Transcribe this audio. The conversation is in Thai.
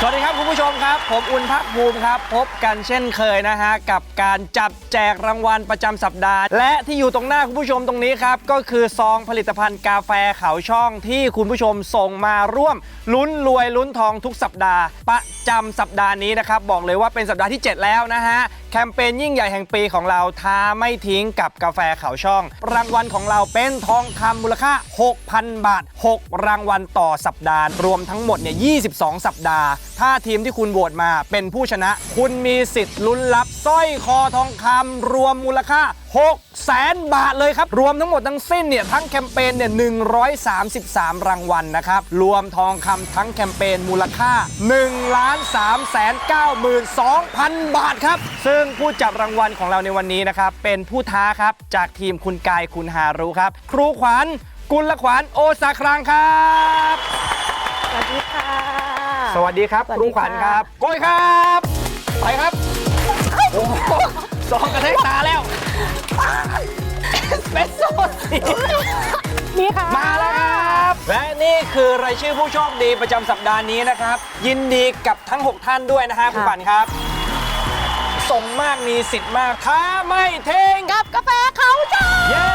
สวัสดีครับคุณผู้ชมครับ ผมอุ่นพักภูมิครับ พบกันเช่นเคยนะฮะ กับการจับแจกรางวัลประจำสัปดาห์ และที่อยู่ตรงหน้าคุณผู้ชมตรงนี้ครับ ก็คือซองผลิตภัณฑ์กาแฟเขาช่องที่คุณผู้ชมส่งมาร่วม ลุ้นรวยลุ้นทองทุกสัปดาห์ ประจำสัปดาห์นี้นะครับ บอกเลยว่าเป็นสัปดาห์ที่ 7 แล้วนะฮะ แคมเปญยิ่งใหญ่แห่งปีของเราท้าไม่ทิ้งกับกาแฟเขาช่อง รางวัลของเราเป็นทองคำมูลค่า 6,000 บาท 6 รางวัลต่อสัปดาห์ รวมทั้งหมดเนี่ย 22 สัปดาห์ ถ้าทีมที่คุณโหวตมาเป็นผู้ชนะ คุณมีสิทธิ์ลุ้นรับสร้อยคอทองคำรวมมูลค่า6แสนบาทเลยครับ รวมทั้งหมดทั้งสิ้นเนี่ย ทั้งแคมเปญเนี่ย 133 รางวัลนะครับ รวมทองคำทั้งแคมเปญมูลค่า1ล้าน3แสน92,000 บาทครับ ซึ่งผู้จับรางวัลของเราในวันนี้นะครับ เป็นผู้ท้าครับ จากทีมคุณกายคุณฮารุครับ ครูขวัญกุลขวัญโอสาครางครับ สวัสดีค่ะ สวัสดีครับสวัสครูดีขวัญค่ะครับโกยครับ ไปครับโอ้โหสองกระแทกตาแล้ว นี่ค่ะ มาแล้วครับ และนี่คือรายชื่อผู้โชคดีประจำสัปดาห์นี้นะครับ ยินดีกับทั้ง 6 ท่านด้วยนะฮะครูขวัญครับส่งมากมีสิทธิ์มากท้าไม่เทงกับกาแฟเขาจ้าเย้